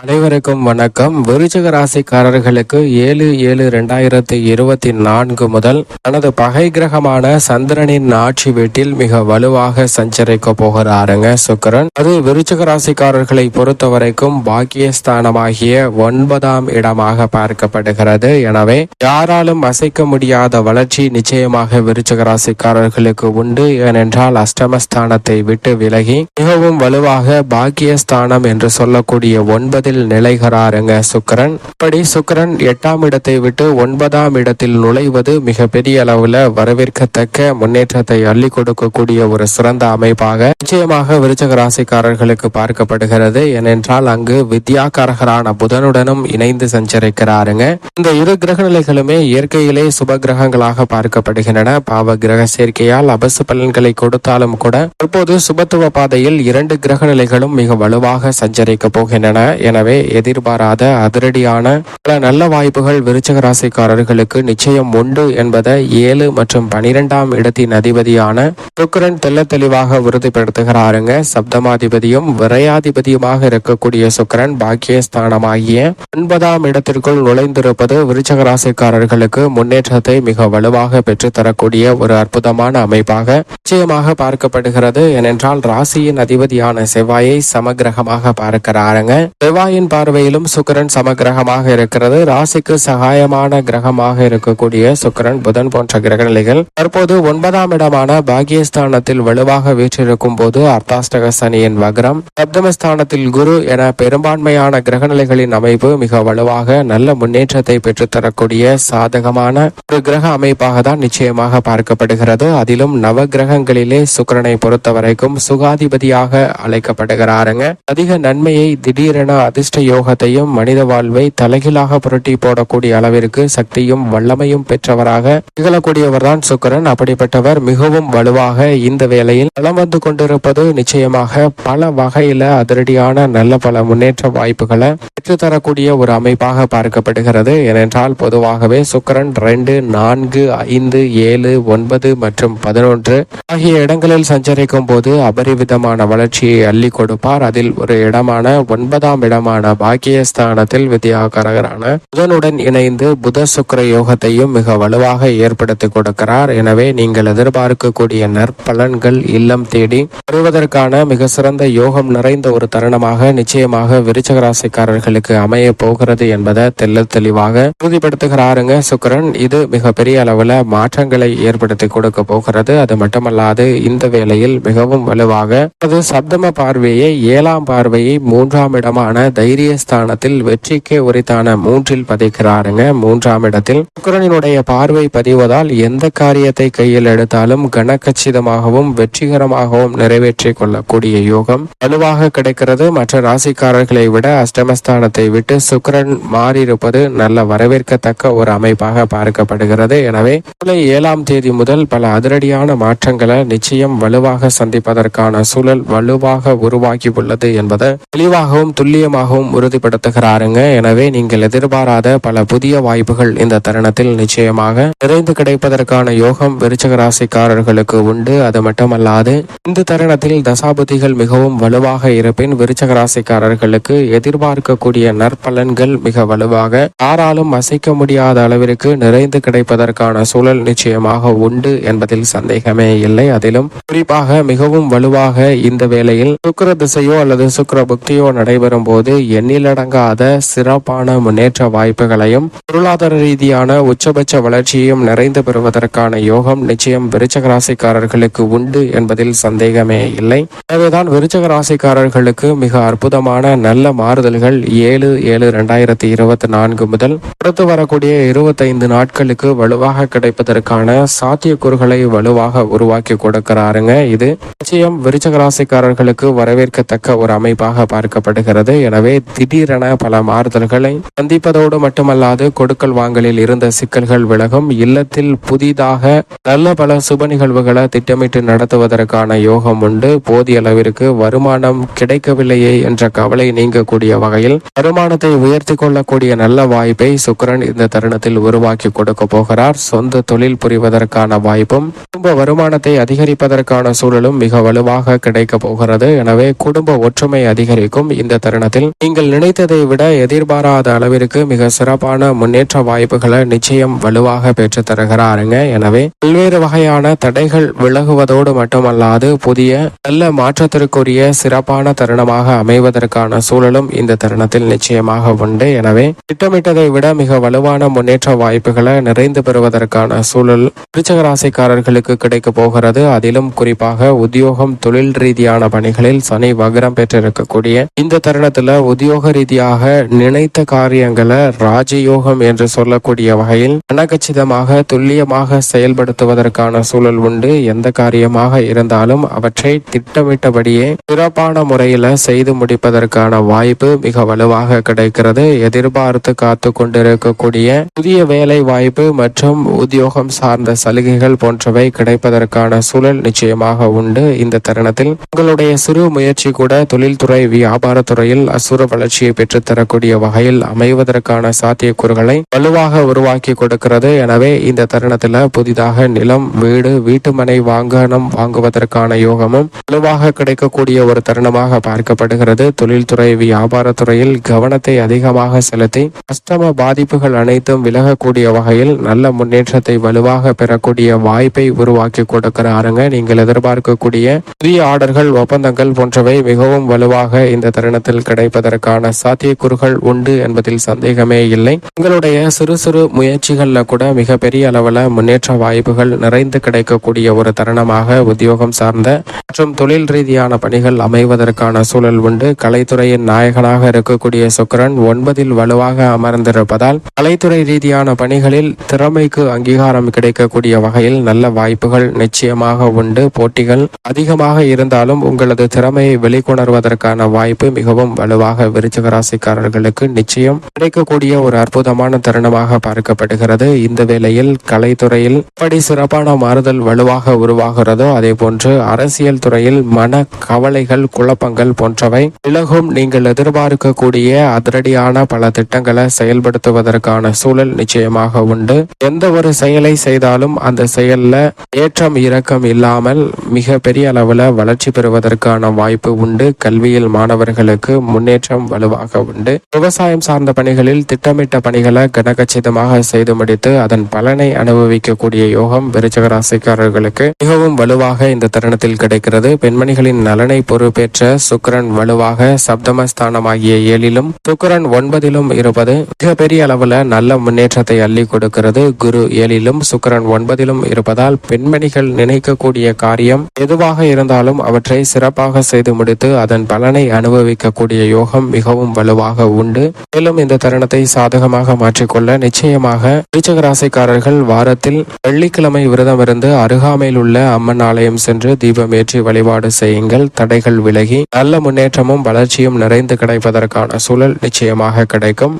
அனைவருக்கும் வணக்கம். விருச்சிக ராசிக்காரர்களுக்கு ஏழு ஏழு ரெண்டாயிரத்தி இருபத்தி நான்கு முதல் தனது பகை கிரகமான சந்திரனின் ஆட்சி வீட்டில் மிக வலுவாக சஞ்சரிக்க போகிறாருங்க சுக்கரன். அது விருச்சிக ராசிக்காரர்களை பொறுத்த வரைக்கும் பாக்கியஸ்தானமாகிய ஒன்பதாம் இடமாக பார்க்கப்படுகிறது. எனவே யாராலும் அசைக்க முடியாத வளர்ச்சி நிச்சயமாக விருச்சிக ராசிக்காரர்களுக்கு உண்டு. ஏனென்றால் அஷ்டமஸ்தானத்தை விட்டு விலகி மிகவும் வலுவாக பாக்கியஸ்தானம் என்று சொல்லக்கூடிய ஒன்பது ஒன்பதில் நிலைகிறாருங்க சுக்கரன். இப்படி சுக்கரன் எட்டாம் இடத்தை விட்டு ஒன்பதாம் இடத்தில் நுழைவது மிக பெரிய அளவுல வரவேற்கத்தக்க முன்னேற்றத்தை அள்ளி கொடுக்கக்கூடிய ஒரு சிறந்த அமைப்பாக நிச்சயமாக விருச்சக ராசிக்காரர்களுக்கு பார்க்கப்படுகிறது. ஏனென்றால் அங்கு வித்யாகாரகரான புதனுடனும் இணைந்து சஞ்சரிக்கிறாருங்க. இந்த இரு கிரக நிலைகளுமே இயற்கையிலே சுப கிரகங்களாக பார்க்கப்படுகின்றன. பாவ கிரக சேர்க்கையால் அபசு பலன்களை கொடுத்தாலும் கூட தற்போது சுபத்துவ பாதையில் இரண்டு கிரக நிலைகளும் மிக வலுவாக சஞ்சரிக்க போகின்றன. எனவே எதிர்பாராத அதிரடியான பல நல்ல வாய்ப்புகள் விருச்சக ராசிக்காரர்களுக்கு நிச்சயம் உண்டு என்பதை ஏழு மற்றும் பனிரெண்டாம் இடத்தின் அதிபதியான சுக்கரன் தெல்ல தெளிவாக உறுதிப்படுத்துகிறாருங்க. சப்தமாதிபதியும் விரையாதிபதியுமாக இருக்கக்கூடிய சுக்கரன் பாக்கியஸ்தானமாகிய ஒன்பதாம் இடத்திற்குள் நுழைந்திருப்பது விருச்சக ராசிக்காரர்களுக்கு முன்னேற்றத்தை மிக வலுவாக பெற்றுத்தரக்கூடிய ஒரு அற்புதமான அமைப்பாக நிச்சயமாக பார்க்கப்படுகிறது. ஏனென்றால் ராசியின் அதிபதியான செவ்வாயை சமகிரகமாக பார்க்கிறாருங்க. செவ்வாய் செவ்வாயின் பார்வையிலும் சுக்கரன் சமகிரகமாக இருக்கிறது. ராசிக்கு சகாயமான கிரகமாக இருக்கக்கூடிய சுக்கிரன் புதன் போன்ற கிரகநிலைகள் தற்போது ஒன்பதாம் இடமான பாகியஸ்தானத்தில் வலுவாக வீற்றிருக்கும் போது அர்த்தாஷ்டக சனியின் வக்ரம் சப்தமஸ்தானத்தில் குரு என பெரும்பான்மையான கிரகநிலைகளின் அமைப்பு மிக வலுவாக நல்ல முன்னேற்றத்தை பெற்றுத்தரக்கூடிய சாதகமான ஒரு கிரக அமைப்பாக தான் நிச்சயமாக பார்க்கப்படுகிறது. அதிலும் நவ கிரகங்களிலே சுக்கிரனை பொறுத்த வரைக்கும் சுகாதிபதியாக அழைக்கப்படுகிறாருங்க. அதிக நன்மையை திடீரென அதிர்ஷ்ட யோகத்தையும் மனித வாழ்வை தலைகீழாக புரட்டி போடக்கூடிய அளவிற்கு சக்தியும் வல்லமையும் பெற்றவராக திகழக்கூடியவர் தான் சுக்கிரன். அப்படிப்பட்டவர் மிகவும் வலுவாக இந்த வேளையில் வலம் வந்து கொண்டிருப்பது நிச்சயமாக பல வகையில அதிரடியான நல்ல பல முன்னேற்ற வாய்ப்புகளை பெற்றுத்தரக்கூடிய ஒரு அமைப்பாக பார்க்கப்படுகிறது. ஏனென்றால் பொதுவாகவே சுக்கிரன் ரெண்டு நான்கு ஐந்து ஏழு ஒன்பது மற்றும் பதினொன்று ஆகிய இடங்களில் சஞ்சரிக்கும் போது அபரிவிதமான வளர்ச்சியை அள்ளி கொடுப்பார். அதில் ஒரு இடமான ஒன்பதாம் இடம் இடமான பாக்கியஸ்தானத்தில் வித்யாகரகரான புதனுடன் இணைந்து புத சுக்கர யோகத்தையும் மிக வலுவாக ஏற்படுத்தி கொடுக்கிறார். எனவே நீங்கள் எதிர்பார்க்கக்கூடிய நற்பலன்கள் இல்லம் தேடி வருவதற்கான மிக சிறந்த யோகம் நிறைந்த ஒரு தருணமாக நிச்சயமாக விருச்சக ராசிக்காரர்களுக்கு அமைய போகிறது என்பதை தெல்ல தெளிவாக உறுதிப்படுத்துகிறாருங்க சுக்கரன். இது மிகப்பெரிய பெரிய அளவுல மாற்றங்களை ஏற்படுத்தி கொடுக்க போகிறது. அது மட்டுமல்லாது இந்த வேளையில் மிகவும் வலுவாக அது சப்தம பார்வையை ஏழாம் பார்வையை மூன்றாம் இடமான தைரியஸ்தானத்தில் வெற்றிக்கு உரித்தான மூன்றில் பதிக்கிறாருங்க. மூன்றாம் இடத்தில் சுக்கரனினுடைய பார்வை பதிவதால் எந்த காரியத்தை கையில் எடுத்தாலும் கனகச்சிதமாகவும் வெற்றிகரமாகவும் நிறைவேற்றி கொள்ளக்கூடிய யோகம் வலுவாக கிடைக்கிறது. மற்ற ராசிக்காரர்களை விட அஷ்டமஸ்தானத்தை விட்டு சுக்கரன் மாறியிருப்பது நல்ல வரவேற்கத்தக்க ஒரு அமைப்பாக பார்க்கப்படுகிறது. எனவே ஜூலை ஏழாம் தேதி முதல் பல அதிரடியான மாற்றங்களை நிச்சயம் வலுவாக சந்திப்பதற்கான சூழல் வலுவாக உருவாகி உள்ளது என்பது தெளிவாகவும் துல்லியமாக துல்லியமாகவும் உறுதிப்படுத்துகிறாருங்க. எனவே நீங்கள் எதிர்பாராத பல புதிய வாய்ப்புகள் இந்த தருணத்தில் நிச்சயமாக நிறைந்து கிடைப்பதற்கான யோகம் விருச்சக ராசிக்காரர்களுக்கு உண்டு. அது மட்டுமல்லாது இந்த தருணத்தில் தசாபுதிகள் மிகவும் வலுவாக இருப்பின் விருச்சக ராசிக்காரர்களுக்கு எதிர்பார்க்கக்கூடிய நற்பலன்கள் மிக வலுவாக யாராலும் அசைக்க முடியாத அளவிற்கு நிறைந்து கிடைப்பதற்கான சூழல் நிச்சயமாக உண்டு என்பதில் சந்தேகமே இல்லை. அதிலும் குறிப்பாக மிகவும் வலுவாக இந்த வேளையில் சுக்கர திசையோ அல்லது சுக்கிர புக்தியோ நடைபெறும் போது எண்ணிலடங்காத சிறப்பான முன்னேற்ற வாய்ப்புகளையும் பொருளாதார ரீதியான உச்சபட்ச வளர்ச்சியையும் நிறைந்து பெறுவதற்கான யோகம் நிச்சயம் விருச்சக ராசிக்காரர்களுக்கு உண்டு என்பதில் சந்தேகமே இல்லை. எனவேதான் விருச்சக ராசிக்காரர்களுக்கு மிக அற்புதமான நல்ல மாறுதல்கள் ஏழு ஏழு ரெண்டாயிரத்தி இருபத்தி நான்கு முதல் அடுத்து வரக்கூடிய இருபத்தைந்து நாட்களுக்கு வலுவாக கிடைப்பதற்கான சாத்தியக்கூறுகளை வலுவாக உருவாக்கி கொடுக்கிறாருங்க இது. நிச்சயம் விருச்சக ராசிக்காரர்களுக்கு வரவேற்கத்தக்க ஒரு அமைப்பாக பார்க்கப்படுகிறது. எனவே திடீரென பல மாறுதல்களை சந்திப்பதோடு மட்டுமல்லாது கொடுக்கல் வாங்கலில் இருந்த சிக்கல்கள் விலகும் இல்லத்தில் புதிதாக நல்ல பல சுப நிகழ்வுகளை திட்டமிட்டு நடத்துவதற்கான யோகம் உண்டு. போதிய அளவிற்கு வருமானம் கிடைக்கவில்லையே என்ற கவலை நீங்கக்கூடிய வகையில் வருமானத்தை உயர்த்தி கொள்ளக்கூடிய நல்ல வாய்ப்பை சுக்கிரன் இந்த தருணத்தில் உருவாக்கி கொடுக்க போகிறார். சொந்த தொழில் புரிவதற்கான வாய்ப்பும் குடும்ப வருமானத்தை அதிகரிப்பதற்கான சூழலும் மிக வலுவாக கிடைக்க போகிறது. எனவே குடும்ப ஒற்றுமை அதிகரிக்கும். இந்த தருணத்தில் தருணத்தில் நீங்கள் நினைத்ததை விட எதிர்பாராத அளவிற்கு மிக சிறப்பான முன்னேற்ற வாய்ப்புகளை நிச்சயம் வலுவாக பெற்று தருகிறாருங்க. எனவே பல்வேறு வகையான தடைகள் விலகுவதோடு மட்டுமல்லாது புதிய நல்ல மாற்றத்திற்குரிய சிறப்பான தருணமாக அமைவதற்கான சூழலும் இந்த தருணத்தில் நிச்சயமாக உண்டு. எனவே திட்டமிட்டதை விட மிக வலுவான முன்னேற்ற வாய்ப்புகளை நிறைந்து பெறுவதற்கான சூழல் விருச்சகராசிக்காரர்களுக்கு கிடைக்க போகிறது. அதிலும் குறிப்பாக உத்தியோகம் தொழில் ரீதியான பணிகளில் சனி வக்ரம் பெற்றிருக்கக்கூடிய இந்த தருணத்தில் உத்தியோக ரீதியாக நினைத்த காரியங்களை ராஜயோகம் என்று சொல்லக்கூடிய வகையில் கனகச்சிதமாக துல்லியமாக செயல்படுத்துவதற்கான சூழல் உண்டு. எந்த காரியமாக இருந்தாலும் அவற்றை திட்டமிட்டபடியே சிறப்பான முறையில செய்து முடிப்பதற்கான வாய்ப்பு மிக வலுவாக கிடைக்கிறது. எதிர்பார்த்து காத்து கொண்டிருக்கக்கூடிய புதிய வேலை வாய்ப்பு மற்றும் உத்தியோகம் சார்ந்த சலுகைகள் போன்றவை கிடைப்பதற்கான சூழல் நிச்சயமாக உண்டு. இந்த தருணத்தில் உங்களுடைய சிறு முயற்சி கூட தொழில்துறை வியாபாரத்துறையில் அசுர வளர்ச்சியை பெற்றுத்தரக்கூடிய வகையில் அமைவதற்கான சாத்தியக்கூறுகளை வலுவாக உருவாக்கி கொடுக்கிறது. எனவே இந்த தருணத்தில் புதிதாக நிலம் வீடு வீட்டுமனை வாங்கனம் வாங்குவதற்கான யோகமும் வலுவாக கிடைக்கக்கூடிய ஒரு தருணமாக பார்க்கப்படுகிறது. தொழில்துறை வியாபாரத்துறையில் கவனத்தை அதிகமாக செலுத்தி அஷ்டம பாதிப்புகள் அனைத்தும் விலகக்கூடிய வகையில் நல்ல முன்னேற்றத்தை வலுவாக பெறக்கூடிய வாய்ப்பை உருவாக்கி கொடுக்கிறாருங்க. நீங்கள் எதிர்பார்க்கக்கூடிய புதிய ஆர்டர்கள் ஒப்பந்தங்கள் போன்றவை மிகவும் வலுவாக இந்த தருணத்தில் கிடைப்பதற்கான சாத்தியக்கூறுகள் உண்டு என்பதில் சந்தேகமே இல்லை. உங்களுடைய சிறு சிறு முயற்சிகள்ல கூட மிகப்பெரிய அளவுல முன்னேற்ற வாய்ப்புகள் நிறைந்து கிடைக்கக்கூடிய ஒரு தருணமாக உத்தியோகம் சார்ந்த மற்றும் தொழில் ரீதியான பணிகள் அமைவதற்கான சூழல் உண்டு. கலைத்துறையின் நாயகனாக இருக்கக்கூடிய சுக்கிரன் ஒன்பதில் வலுவாக அமர்ந்திருப்பதால் கலைத்துறை ரீதியான பணிகளில் திறமைக்கு அங்கீகாரம் கிடைக்கக்கூடிய வகையில் நல்ல வாய்ப்புகள் நிச்சயமாக உண்டு. போட்டிகள் அதிகமாக இருந்தாலும் உங்களது திறமையை வெளிக்கொணர்வதற்கான வாய்ப்பு மிகவும் வலுவாக விருச்சிக ராசிக்காரர்களுக்கு நிச்சயம் கிடைக்கக்கூடிய ஒரு அற்புதமான தருணமாக பார்க்கப்படுகிறது. இந்த வேளையில் கலைத்துறையில் எப்படி சிறப்பான மாறுதல் வலுவாக உருவாகிறதோ அதே போன்று அரசியல் துறையில் மன கவலைகள் குழப்பங்கள் போன்றவை விலகும். நீங்கள் எதிர்பார்க்கக்கூடிய அதிரடியான பல திட்டங்களை செயல்படுத்துவதற்கான சூழல் நிச்சயமாக உண்டு. எந்த ஒரு செயலை செய்தாலும் அந்த செயல்ல ஏற்றம் இறக்கம் இல்லாமல் மிக பெரிய அளவுல வளர்ச்சி பெறுவதற்கான வாய்ப்பு உண்டு. கல்வியில் மாணவர்களுக்கு முன்னே முன்னேற்றம் வலுவாக உண்டு. விவசாயம் சார்ந்த பணிகளில் திட்டமிட்ட பணிகளை கனகச்சிதமாக செய்து முடித்து அதன் பலனை அனுபவிக்கக்கூடிய யோகம் விருச்சக ராசிக்காரர்களுக்கு மிகவும் வலுவாக இந்த தருணத்தில் கிடைக்கிறது. பெண்மணிகளின் நலனை பொறுப்பேற்ற சுக்கிரன் வலுவாக சப்தமஸ்தானமாகிய ஏழிலும் சுக்கரன் ஒன்பதிலும் இருப்பது மிகப்பெரிய அளவுல நல்ல முன்னேற்றத்தை அள்ளி கொடுக்கிறது. குரு ஏழிலும் சுக்கிரன் ஒன்பதிலும் இருப்பதால் பெண்மணிகள் நினைக்கக்கூடிய காரியம் எதுவாக இருந்தாலும் அவற்றை சிறப்பாக செய்து முடித்து அதன் பலனை அனுபவிக்கக்கூடிய யோகம் மிகவும் வலுவாக உண்டு. மேலும் இந்த தருணத்தை சாதகமாக மாற்றிக்கொள்ள நிச்சயமாக விருச்சிக ராசிக்காரர்கள் வாரத்தில் வெள்ளிக்கிழமை விரதம் இருந்து அருகாமையில் உள்ள அம்மன் ஆலயம் சென்று தீபம் ஏற்றி வழிபாடு செய்யுங்கள். தடைகள் விலகி நல்ல முன்னேற்றமும் வளர்ச்சியும் நிறைந்து கிடைப்பதற்கான சூழல் நிச்சயமாக கிடைக்கும்.